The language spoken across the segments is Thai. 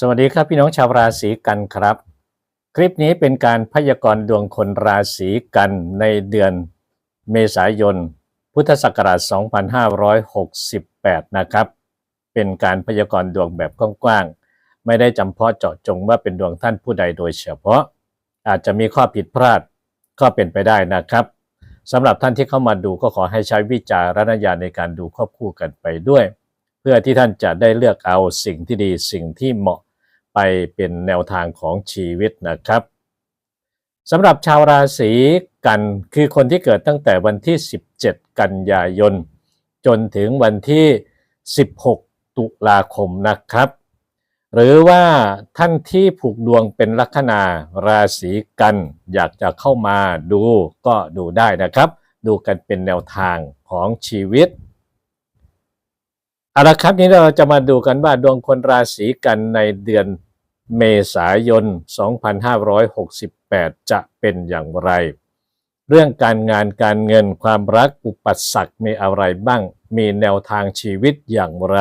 สวัสดีครับพี่น้องชาวราศีกันครับ คลิปนี้เป็นการพยากรณ์ดวงคนราศีกันในเดือนเมษายน พุทธศักราช 2568 นะครับ เป็นการพยากรณ์ดวงแบบกว้างๆ ไม่ได้จำเพาะเจาะจงว่าเป็นดวงท่านผู้ใดโดยเฉพาะ อาจจะมีข้อผิดพลาดก็เป็นไปได้นะครับสำหรับท่านที่เข้ามาดูก็ขอให้ใช้วิจารณญาณในการดูควบคู่กันไปด้วย เพื่อที่ท่านจะได้เลือกเอาสิ่งที่ดีสิ่งที่เหมาะ ไปเป็นแนวทางของชีวิตนะครับสำหรับชาวราศีกันคือคนที่เกิดตั้งแต่วันที่ 17 กันยายน จนถึงวันที่ 16 ตุลาคมนะครับ หรือว่าท่านที่ผูกดวงเป็นลัคนาราศีกัน อยากจะเข้ามาดูก็ดูได้นะครับ ดูกันเป็นแนวทางของชีวิตเอาละครับนี้เราจะมาดูกันว่าดวงคนราศีกันในเดือน เมษายน 2568 จะเป็นอย่างไร เรื่องการงานการเงินความรักอุปสรรคมีอะไรบ้าง มีแนวทางชีวิตอย่างไร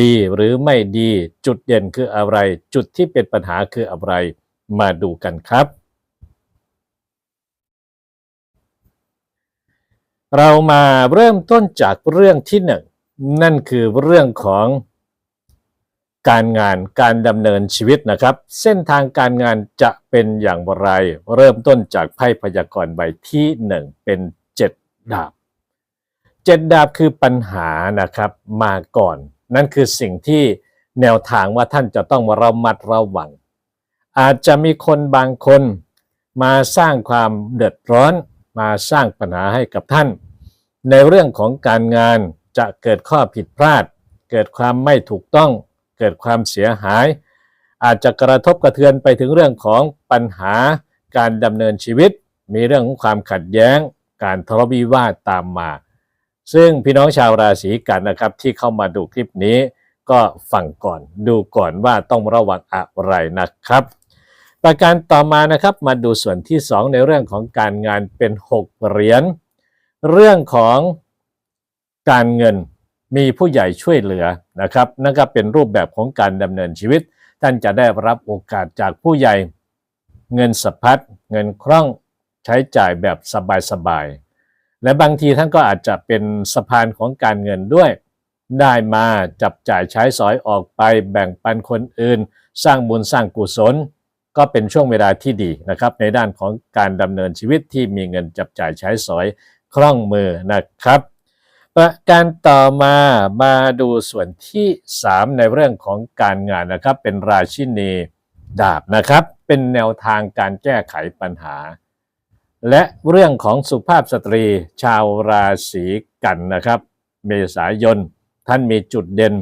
ดีหรือไม่ดีจุดเด่นคืออะไร จุดที่เป็นปัญหาคืออะไร มาดูกันครับ เรามาเริ่มต้นจากเรื่องที่หนึ่งนั่นคือเรื่องของ การงานการดำเนินชีวิตนะครับ เส้นทางการงานจะเป็นอย่างไร เริ่มต้นจากไพ่พยากรณ์ใบที่หนึ่งเป็นเจ็ดดาบเจ็ดดาบคือปัญหานะครับมาก่อน นั่นคือสิ่งที่แนวทางว่าท่านจะต้องระมัดระวัง อาจจะมีคนบางคนมาสร้างความเดือดร้อน มาสร้างปัญหาให้กับท่าน ในเรื่องของการงานจะเกิดข้อผิดพลาด เกิดความไม่ถูกต้อง เกิดความเสียหาย อาจจะกระทบกระเทือนไปถึงเรื่องของปัญหาการดำเนินชีวิต มีเรื่องของความขัดแย้ง การทะเลาะวิวาทตามมา ซึ่งพี่น้องชาวราศีกันนะครับที่เข้ามาดูคลิปนี้ก็ฟังก่อนดูก่อนว่าต้องระวังอะไรนะครับ ประการต่อมานะครับมาดูส่วนที่ 2 ในเรื่องของการงานเป็น 6 เหรียญเรื่องของการเงิน มีผู้ใหญ่ช่วยเหลือนะครับนั่นก็เป็นรูปแบบของการดำเนินชีวิต ท่านจะได้รับโอกาสจากผู้ใหญ่ เงินสะพัดเงินคล่องใช้จ่ายแบบสบายๆและบางทีท่านก็อาจจะเป็นสะพานของการเงินด้วย ได้มาจับจ่ายใช้สอยออกไป แบ่งปันคนอื่น สร้างบุญสร้างกุศล ก็เป็นช่วงเวลาที่ดีนะครับ ในด้านของการดำเนินชีวิตที่มีเงินจับจ่ายใช้สอยคล่องมือนะครับ ประการต่อมามาดูส่วนที่ 3 ในเรื่องของการงานนะครับ เป็นราชินีดาบนะครับ เป็นแนวทางการแก้ไขปัญหา และเรื่องของสุภาพสตรีชาวราศีกันนะครับ เมษายน ท่านมีจุดเด่น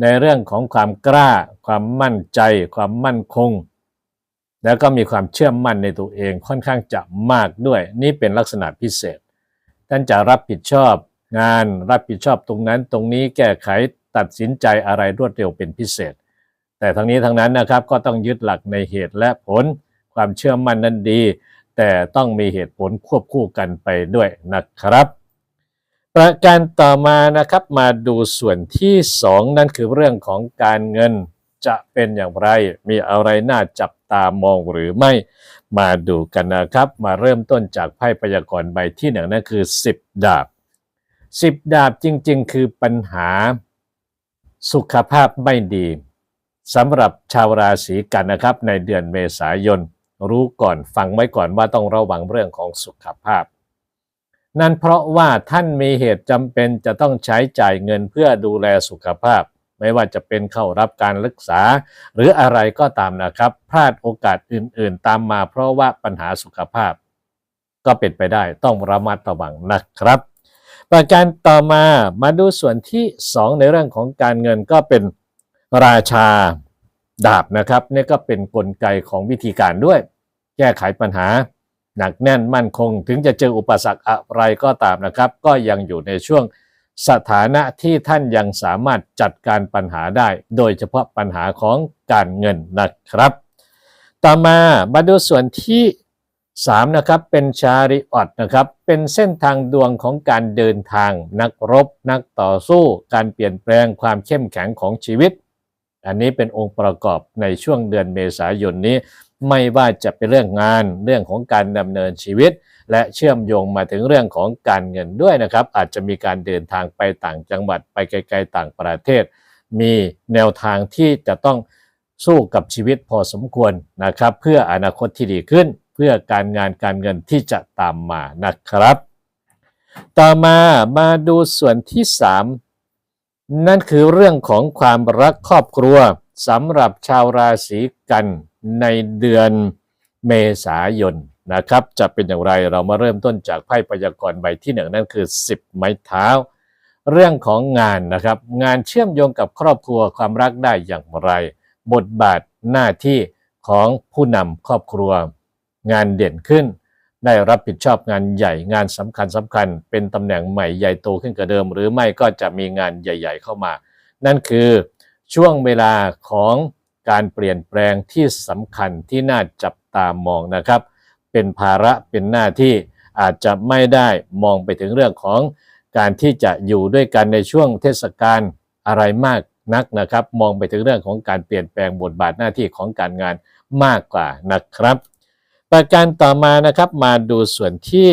ในเรื่องของความกล้า ความมั่นใจ ความมั่นคง แล้วก็มีความเชื่อมั่นในตัวเองค่อนข้างจะมากด้วย นี่เป็นลักษณะพิเศษ ท่านจะรับผิดชอบ งานรับผิดชอบตรงนั้นตรงนี้แก้ไขตัดสินใจอะไรรวดเร็วเป็นพิเศษ แต่ทั้งนี้ทั้งนั้นนะครับก็ต้องยึดหลักในเหตุและผลความเชื่อมั่นนั้นดี แต่ต้องมีเหตุผลควบคู่กันไปด้วยนะครับ ประการต่อมานะครับมาดูส่วนที่ 2 นั่นคือเรื่องของการเงินจะเป็นอย่างไร มีอะไรน่าจับตามองหรือไม่ มาดูกันนะครับ มาเริ่มต้นจากไพ่พยากรณ์ใบที่หนึ่งนั่นคือ 10 ดาบ สิบดาบจริง ๆ คือปัญหาสุขภาพไม่ดีสำหรับชาวราศีกันนะครับ ในเดือนเมษายน รู้ก่อนฟังไว้ก่อนว่าต้องระวังเรื่องของสุขภาพ นั่นเพราะว่าท่านมีเหตุจำเป็นจะต้องใช้จ่ายเงินเพื่อดูแลสุขภาพ ไม่ว่าจะเป็นเข้ารับการรักษา หรืออะไรก็ตามนะครับ พลาดโอกาสอื่น ๆ ตามมาเพราะว่าปัญหาสุขภาพ ก็เป็นไปได้ต้องระมัดระวังนะครับ ประการต่อมามาดูส่วนที่ 2 ในเรื่องของการเงินก็เป็นราชาดาบนะครับนี่ก็เป็นนกลไกของวิธีการด้วย แก้ไขปัญหา หนักแน่นมั่นคง ถึงจะเจออุปสรรคอะไรก็ตามนะครับ ก็ยังอยู่ในช่วงสถานะที่ท่านยังสามารถจัดการปัญหาได้ โดยเฉพาะปัญหาของการเงินนะครับ ต่อมามาดูส่วนที่ 3 นะครับเป็นชาริออตนะครับเป็นเส้นทางดวงของการเดินทาง นักรบ นักต่อสู้ การเปลี่ยนแปลงความเข้มแข็งของชีวิต อันนี้เป็นองค์ประกอบในช่วงเดือนเมษายนนี้ ไม่ว่าจะเป็นเรื่องงานเรื่องของการดำเนินชีวิต และเชื่อมโยงมาถึงเรื่องของการเงินด้วยนะครับ อาจจะมีการเดินทางไปต่างจังหวัดไปไกลๆต่างประเทศ มีแนวทางที่จะต้องสู้กับชีวิตพอสมควรนะครับ เพื่ออนาคตที่ดีขึ้น เพื่อการงานการเงินที่จะตามมานะครับ ต่อมามาดูส่วนที่ 3 นั่นคือเรื่องของความรักครอบครัวสำหรับชาวราศีกันในเดือนเมษายนนะครับ จะเป็นอย่างไรเรามาเริ่มต้นจากไพ่พยากรณ์ใบที่หนึ่งนั่นคือ 10 ไม้เท้า เรื่องของงานนะครับ งานเชื่อมโยงกับครอบครัวความรักได้อย่างไร บทบาทหน้าที่ของผู้นำครอบครัว งานเด่นขึ้น ได้รับผิดชอบงานใหญ่งานสำคัญสำคัญ เป็นตำแหน่งใหม่ใหญ่โตขึ้นกว่าเดิม หรือไม่ก็จะมีงานใหญ่ ๆ เข้ามา นั่นคือช่วงเวลาของการเปลี่ยนแปลงที่สำคัญที่น่าจับตามองนะครับ เป็นภาระเป็นหน้าที่อาจจะไม่ได้มองไปถึงเรื่องของการที่จะอยู่ด้วยกันในช่วงเทศกาลอะไรมากนักนะครับ มองไปถึงเรื่องของการเปลี่ยนแปลงบทบาทหน้าที่ของการงานมากกว่านะครับ ประการต่อมานะครับมาดูส่วนที่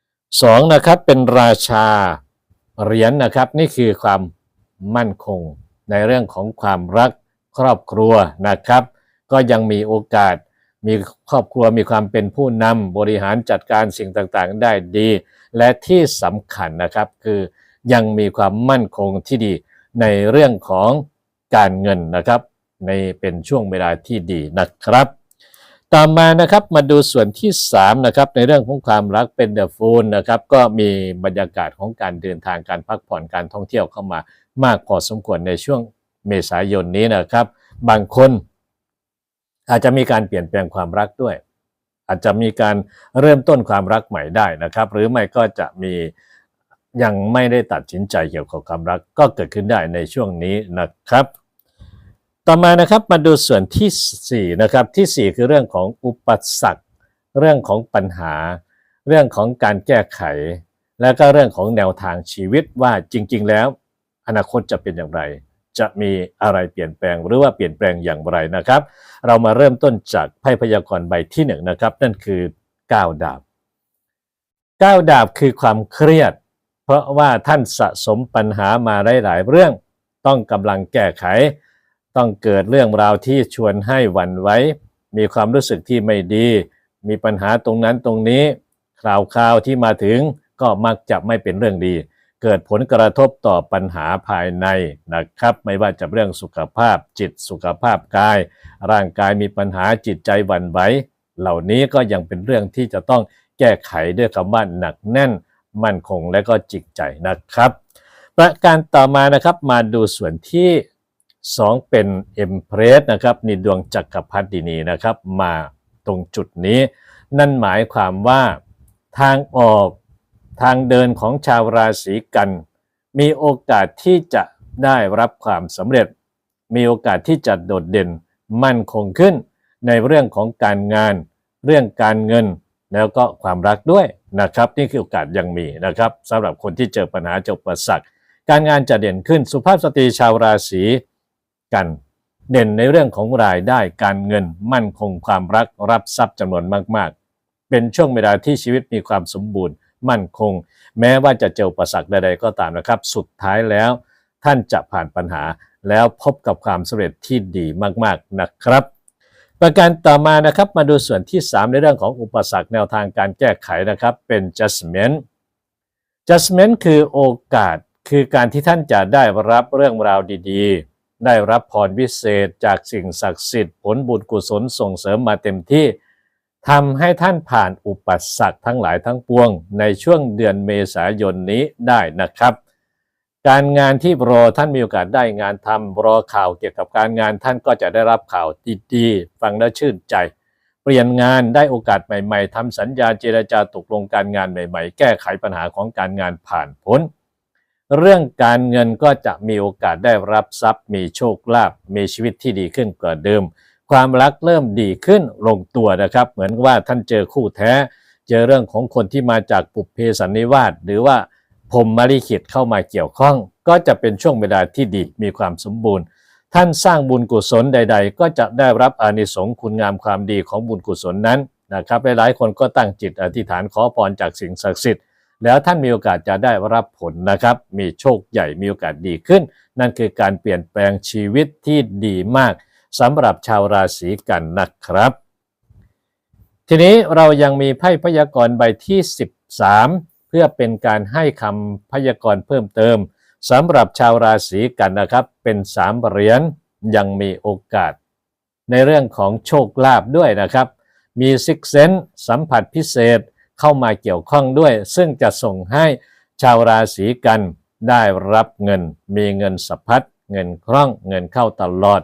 2นะครับเป็นราชาเหรียญนนะครับ นี่คือความมั่นคงในเรื่องของความรักครอบครัวนะครับ ก็ยังมีโอกาสมีครอบครัวมีความเป็นผู้นำบริหารจัดการสิ่งต่างๆ ได้ดี และที่สำคัญนะครับคือยังมีความมั่นคงที่ดีในเรื่องของการเงินนะครับ ในเป็นช่วงเวลาที่ดีนะครับ ต่อมานะครับมาดูส่วนที่3นะครับในเรื่องของความรักเป็นเดอะฟูลนะครับก็มีบรรยากาศของการเดินทางการพักผ่อนการท่องเที่ยวเข้ามามากพอสมควรในช่วงเมษายนนี้นะครับ บางคนอาจจะมีการเปลี่ยนแปลงความรักด้วย อาจจะมีการเริ่มต้นความรักใหม่ได้นะครับ หรือไม่ก็จะมียังไม่ได้ตัดสินใจเกี่ยวกับความรักก็เกิดขึ้นได้ในช่วงนี้นะครับ ต่อมานะครับมาดูส่วนที่4นะครับที่4คือเรื่องของอุปสรรคเรื่องของปัญหา เรื่องของการแก้ไข และก็เรื่องของแนวทางชีวิตว่าจริง ๆ แล้ว อนาคตจะเป็นอย่างไร จะมีอะไรเปลี่ยนแปลงหรือว่าเปลี่ยนแปลงอย่างไรนะครับ เรามาเริ่มต้นจากไพ่พยากรณ์ใบที่หนึ่งนะครับ นั่นคือ9ดาบ9ดาบคือความเครียด เพราะว่าท่านสะสมปัญหามาหลาย ๆ เรื่องต้องกำลังแก้ไข ต้องเกิดเรื่องราวที่ชวนให้หวั่นไหวมีความรู้สึกที่ไม่ดี มีปัญหาตรงนั้นตรงนี้ข่าวข่าวที่มาถึงก็มักจะไม่เป็นเรื่องดี เกิดผลกระทบต่อปัญหาภายในนะครับ ไม่ว่าจะเรื่องสุขภาพจิตสุขภาพกาย ร่างกายมีปัญหาจิตใจหวั่นไหวเหล่านี้ก็ยังเป็นเรื่องที่จะต้องแก้ไขด้วยคำว่าหนักแน่น มั่นคงและก็จิตใจนะครับ ประการต่อมานะครับมาดูส่วนที่ 2 เป็น e m p r e s s นะครับนี่ดวงจักรพรรดินีนะครับ มาตรงจุดนี้ นั่นหมายความว่าทางออกทางเดินของชาวราศีกัน มีโอกาสที่จะได้รับความสำเร็จ มีโอกาสที่จะโดดเด่นมั่นคงขึ้น ในเรื่องของการงาน เรื่องการเงินแล้วก็ความรักด้วยนะครับนี่คือโอกาสยังมีนะครับสำหรับคนที่เจอปัญหาเจออุปสรรคการงานจะเด่นขึ้นสุภาพสตรีชาวราศี กัน เด่นในเรื่องของรายได้การเงินมั่นคงความรักรับทรัพย์จำนวนมากๆ เป็นช่วงเวลาที่ชีวิตมีความสมบูรณ์ มั่นคง แม้ว่าจะเจออุปสรรคใดๆก็ตามนะครับ สุดท้ายแล้ว ท่านจะผ่านปัญหาแล้วพบกับความสำเร็จที่ดีมากๆนะครับ ประการต่อมานะครับมาดูส่วนที่ 3 ในเรื่องของอุปสรรคแนวทางการแก้ไขนะครับ เป็น judgment judgment คือโอกาสคือการที่ท่านจะได้รับเรื่องราวดีๆ ได้รับพรวิเศษจากสิ่งศักดิ์สิทธิ์ผลบุญกุศลส่งเสริมมาเต็มที่ทำให้ท่านผ่านอุปสรรคทั้งหลายทั้งปวง ในช่วงเดือนเมษายนนี้ได้นะครับ การงานที่รอท่านมีโอกาสได้งานทำรอข่าวเกี่ยวกับการงานท่านก็จะได้รับข่าวดีๆฟังแล้วชื่นใจ เปลี่ยนงานได้โอกาสใหม่ ๆทำสัญญาเจรจาตกลงการงานใหม่ ๆ แก้ไขปัญหาของการงานผ่านพ้น เรื่องการเงินก็จะมีโอกาสได้รับทรัพย์ มีโชคลาภมีชีวิตที่ดีขึ้นกว่าเดิม ความรักเริ่มดีขึ้นลงตัวนะครับ เหมือนว่าท่านเจอคู่แท้ เจอเรื่องของคนที่มาจากปุเพสันนิวาสหรือว่าพรมมาลิขิตเข้ามาเกี่ยวข้อง ก็จะเป็นช่วงเวลาที่ดีมีความสมบูรณ์ ท่านสร้างบุญกุศลใด ๆ ก็จะได้รับอานิสงส์คุณงามความดีของบุญกุศลนั้นนะครับหลายๆคนก็ตั้งจิตอธิษฐานขอพรจากสิ่งศักดิ์สิทธิ์ แล้วท่านมีโอกาสจะได้รับผลนะครับ มีโชคใหญ่มีโอกาสดีขึ้น นั่นคือการเปลี่ยนแปลงชีวิตที่ดีมากสำหรับชาวราศีกันนะครับ ทีนี้เรายังมีไพ่พยากรณ์ใบที่ 13 เพื่อเป็นการให้คำพยากรณ์เพิ่มเติมสำหรับชาวราศีกันนะครับ เป็น3เหรียญยังมีโอกาส ในเรื่องของโชคลาภด้วยนะครับ มีซิกเซนสัมผัสพิเศษ เข้ามาเกี่ยวข้องด้วย ซึ่งจะส่งให้ชาวราศีกันได้รับเงิน มีเงินสะพัดเงินคล่องเงินเข้าตลอด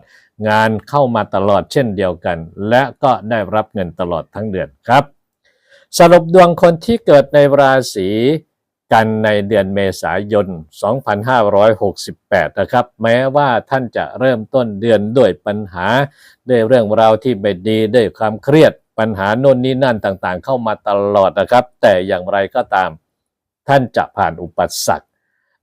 งานเข้ามาตลอดเช่นเดียวกัน และก็ได้รับเงินตลอดทั้งเดือนครับ สรุปดวงคนที่เกิดในราศีกันในเดือนเมษายน 2568 นะครับ แม้ว่าท่านจะเริ่มต้นเดือนด้วยปัญหา ด้วยเรื่องราวที่ไม่ดีด้วยความเครียด ปัญหาโน่นนี่นั่นต่างๆ เข้ามาตลอดนะครับ แต่อย่างไรก็ตาม ท่านจะผ่านอุปสรรค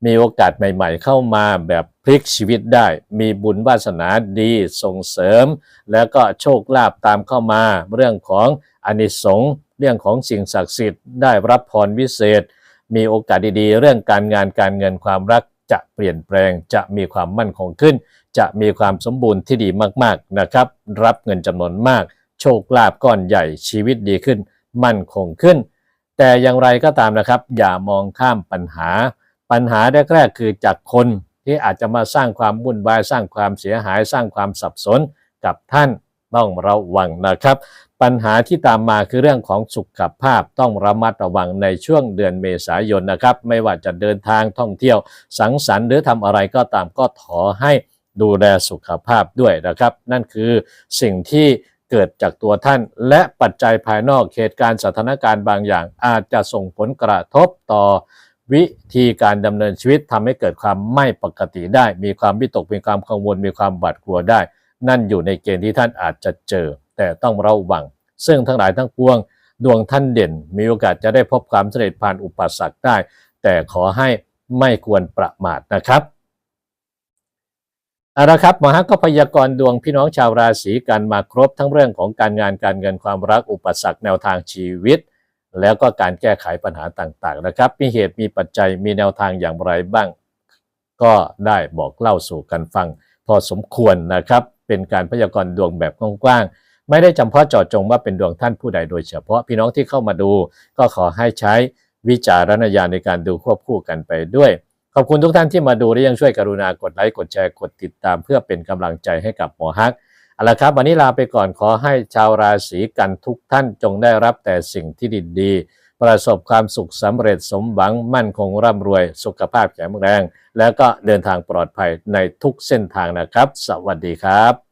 มีโอกาสใหม่ๆ เข้ามาแบบพลิกชีวิตได้ มีบุญวาสนาดีส่งเสริม แล้วก็โชคลาภตามเข้ามา เรื่องของอนิสงส์เรื่องของสิ่งศักดิ์สิทธิ์ได้รับพรวิเศษ มีโอกาสดีๆ เรื่องการงานการเงินความรักจะเปลี่ยนแปลงจะมีความมั่นคงขึ้น จะมีความสมบูรณ์ที่ดีมากๆนะครับ รับเงินจำนวนมาก โชคลาภก้อนใหญ่ชีวิตดีขึ้น มั่นคงขึ้น แต่อย่างไรก็ตามนะครับ อย่ามองข้ามปัญหา ปัญหาแรกๆคือจากคนที่อาจจะมาสร้างความวุ่นวายสร้างความเสียหาย สร้างความสับสนกับท่านต้องระวังนะครับ ปัญหาที่ตามมาคือเรื่องของสุขภาพต้องระมัดระวังในช่วงเดือนเมษายนนะครับ ไม่ว่าจะเดินทางท่องเที่ยว สังสรรค์หรือทำอะไรก็ตามก็ขอให้ดูแลสุขภาพด้วยนะครับ นั่นคือสิ่งที่ เกิดจากตัวท่าน และปัจจัยภายนอกเหตุการณ์สถานการณ์บางอย่าง อาจจะส่งผลกระทบต่อวิธีการดำเนินชีวิตทำให้เกิดความไม่ปกติได้ มีความวิตกมีความกังวล มีความหวาดกลัวได้ นั่นอยู่ในเกณฑ์ที่ท่านอาจจะเจอ แต่ต้องระวัง ซึ่งทั้งหลายทั้งปวง ดวงท่านเด่น มีโอกาสจะได้พบความสำเร็จผ่านอุปสรรคได้ แต่ขอให้ไม่ควรประมาทนะครับ เอาละครับหมอฮักก็พยากรณ์ดวงพี่น้องชาวราศีกันมาครบทั้งเรื่องของการงานการเงินความรักอุปสรรคแนวทางชีวิต แล้วก็การแก้ไขปัญหาต่างๆนะครับ มีเหตุมีปัจจัยมีแนวทางอย่างไรบ้าง ก็ได้บอกเล่าสู่กันฟัง พอสมควรนะครับ เป็นการพยากรณ์ดวงแบบกว้างๆไม่ได้จำเพาะเจาะจงว่าเป็นดวงท่านผู้ใดโดยเฉพาะพี่น้องที่เข้ามาดู ก็ขอให้ใช้วิจารณญาณในการดูควบคู่กันไปด้วย ขอบคุณทุกท่านที่มาดูและยังช่วยกรุณากดไลค์กดแชร์กดติดตาม เพื่อเป็นกำลังใจให้กับหมอฮักเอาละครับวันนี้ลาไปก่อนขอให้ชาวราศีกันทุกท่านจงได้รับแต่สิ่งที่ดีๆประสบความสุขสำเร็จสมหวังมั่นคงร่ำรวย สุขภาพแข็งแรง แล้วก็เดินทางปลอดภัยในทุกเส้นทางนะครับ สวัสดีครับ